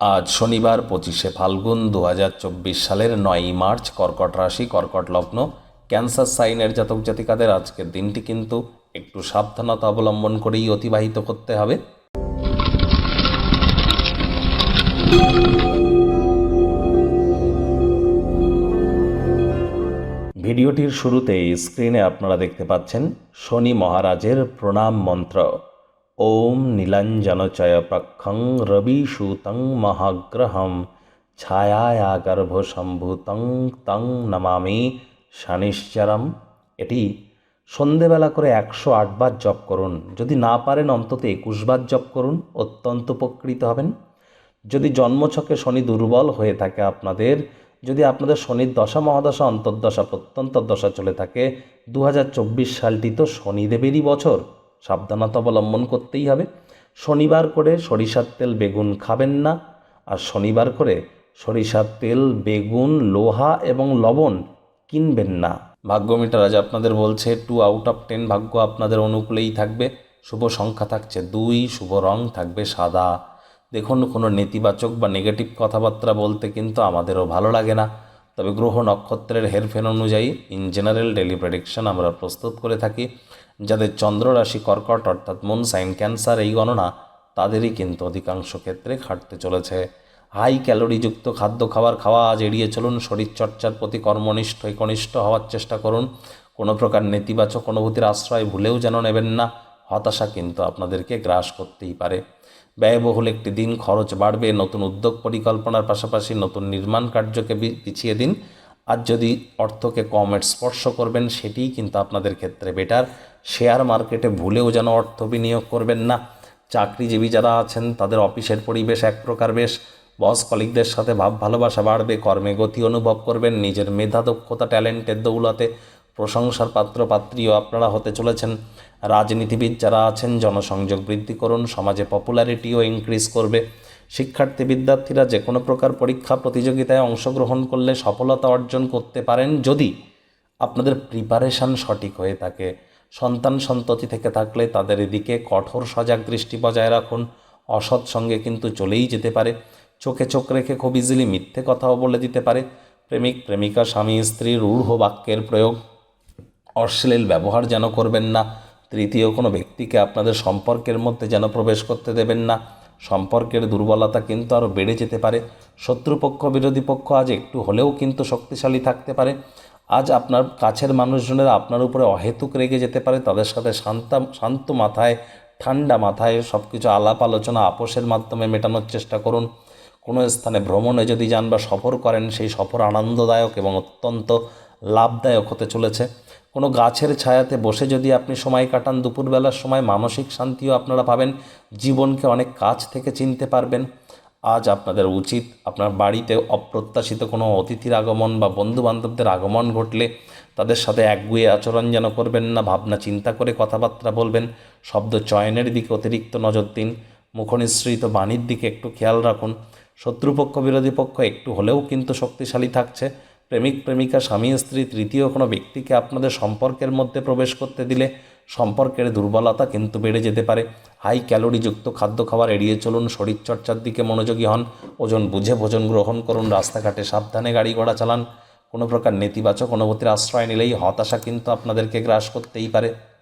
আজ শনিবার পঁচিশে ফাল্গুন দু হাজার চব্বিশ সালের নয়ই মার্চ কর্কট রাশি, কর্কট লগ্ন, ক্যান্সার সাইনের জাতক জাতিকাদের আজকের দিনটি কিন্তু একটু সাবধানতা অবলম্বন করেই অতিবাহিত করতে হবে। ভিডিওটির শুরুতে স্ক্রিনে আপনারা দেখতে পাচ্ছেন শনি মহারাজের প্রণাম মন্ত্র। ওম নীলাঞ্জনচয় প্রক্ষং রবি সুতং মহাগ্রহম ছায়া গর্ভ সম্ভূতং তং নমামি শনিশ্চরম। এটি সন্ধেবেলা করে একশো আটবার জপ করুন। যদি না পারেন, অন্তত একুশবার জপ করুন, অত্যন্ত উপকৃত হবেন। যদি জন্মছকে শনি দুর্বল হয়ে থাকে আপনাদের, যদি আপনাদের শনির দশা, মহাদশা, অন্তর্দশা প্রত্যন্তর দশা চলে থাকে দু হাজার চব্বিশ সালটি তো শনিদেবেরই বছর। সাবধানতা অবলম্বন করতেই হবে। শনিবার করে সরিষার তেল বেগুন খাবেন না। আর শনিবার করে সরিষার তেল, বেগুন, লোহা এবং লবণ কিনবেন না। ভাগ্যমিটার আজ আপনাদের বলছে টু আউট অফ টেন ভাগ্য আপনাদের অনুকূলেই থাকবে। শুভ সংখ্যা থাকছে দুই, শুভ রং থাকবে সাদা। দেখুন, কোনো নেতিবাচক বা নেগেটিভ কথাবার্তা বলতে কিন্তু আমাদেরও ভালো লাগে না। তবে গ্রহ নক্ষত্রের হেরফের অনুযায়ী ইন জেনারেল ডেলি প্রেডিকশন আমরা প্রস্তুত করে থাকি, যাদের চন্দ্র রাশি কর্কট অর্থাৎ মুন সাইন ক্যান্সার এই গণনা তাদেরই কিন্তু অধিকাংশ ক্ষেত্রে খাটতে চলেছে। হাই ক্যালোরিযুক্ত খাদ্য খাবার খাওয়া আজ এড়িয়ে চলুন, শরীরচর্চার প্রতি কর্মনিষ্ঠ, একনিষ্ঠ হওয়ার চেষ্টা করুন। কোনো প্রকার নেতিবাচক অনুভূতির আশ্রয় ভুলেও যেন নেবেন না। হতাশা কিন্তু আপনাদেরকে গ্রাস করতেই পারে। ব্যয়বহুল একটি দিন, খরচ বাড়বে, নতুন উদ্যোগ পরিকল্পনার পাশাপাশি নতুন নির্মাণ কার্যকে পিছিয়ে দিন। আর যদি অর্থকে কমের স্পর্শ করবেন, সেটিই কিন্তু আপনাদের ক্ষেত্রে বেটার। শেয়ার মার্কেটে ভুলেও যেন অর্থ বিনিয়োগ করবেন না। চাকরিজীবী যারা আছেন, তাদের অফিসের পরিবেশ এক প্রকার বেশ। বস কলিকদের সাথে ভাব ভালোবাসা বাড়বে, কর্মে গতি অনুভব করবেন, নিজের মেধা, দক্ষতা, ট্যালেন্টের দৌলতে প্রশংসার পাত্র, পাত্রীও আপনারা হতে চলেছেন। রাজনীতিবিদ যারা আছেন, জনসংযোগ বৃদ্ধি করুন, সমাজে পপুলারিটিও ইনক্রিজ করবে। শিক্ষার্থী, বিদ্যার্থীরা যে কোনো প্রকার পরীক্ষা প্রতিযোগিতায় অংশগ্রহণ করলে সফলতা অর্জন করতে পারেন যদি আপনাদের প্রিপারেশান সঠিক হয়ে থাকে। সন্তান সন্ততি থেকে থাকলে তাদের এদিকে কঠোর সজাগ দৃষ্টি বজায় রাখুন। অসৎ সঙ্গে কিন্তু চলেই যেতে পারে। চোখে চোখ রেখে খুব ইজিলি মিথ্যে কথাও বলে দিতে পারে। প্রেমিক, প্রেমিকা, স্বামী স্ত্রী রূঢ় বাক্যের প্রয়োগ। অশ্লীল ব্যবহার যেন করবেন না, তৃতীয় কোনো ব্যক্তিকে আপনাদের সম্পর্কের মধ্যে যেন প্রবেশ করতে দেবেন না। সম্পর্কের দুর্বলতা কিন্তু আরও বেড়ে যেতে পারে। শত্রুপক্ষ, বিরোধী পক্ষ আজ একটু হলেও কিন্তু শক্তিশালী থাকতে পারে। আজ আপনার কাছের মানুষজনেরা আপনার উপরে অহেতুক রেগে যেতে পারে। তাদের সাথে শান্ত শান্ত মাথায়, ঠান্ডা মাথায় সব কিছু আলাপ আলোচনা আপোষের মাধ্যমে মেটানোর চেষ্টা করুন। কোনো স্থানে ভ্রমণে যদি যান বা সফর করেন, সেই সফর আনন্দদায়ক এবং অত্যন্ত লাভদায়ক হতে চলেছে। কোনো গাছের ছায়াতে বসে যদি আপনি সময় কাটান, দুপুরবেলার সময় মানসিক শান্তিও আপনারা পাবেন, জীবনকে অনেক কাছ থেকে চিনতে পারবেন। আজ আপনাদের উচিত আপনার বাড়িতে অপ্রত্যাশিত কোনো অতিথির আগমন বা বন্ধু বান্ধবদের আগমন ঘটলে তাদের সাথে একগুয়ে আচরণ যেন করবেন না, ভাবনা চিন্তা করে কথাবার্তা বলবেন, শব্দ চয়নের দিকে অতিরিক্ত নজর দিন, মুখনিসৃত বাণীর দিকে একটু খেয়াল রাখুন। শত্রুপক্ষ, বিরোধী পক্ষ একটু হলেও কিন্তু শক্তিশালী থাকছে। প্রেমিক, প্রেমিকা, স্বামী, স্ত্রী, তৃতীয় কোনো ব্যক্তিকে আপনাদের সম্পর্কের মধ্যে প্রবেশ করতে দিলে সম্পর্কের দুর্বলতা কিন্তু বেড়ে যেতে পারে। হাই ক্যালোরিযুক্ত খাদ্য খাবার এড়িয়ে চলুন শরীরচর্চার দিকে মনোযোগী হন, ওজন বুঝে ভোজন গ্রহণ করুন, রাস্তাঘাটে সাবধানে গাড়ি ঘোড়া চালান। কোনো প্রকার নেতিবাচক অনুভূতির আশ্রয় নিলেই হতাশা কিন্তু আপনাদেরকে গ্রাস করতেই পারে।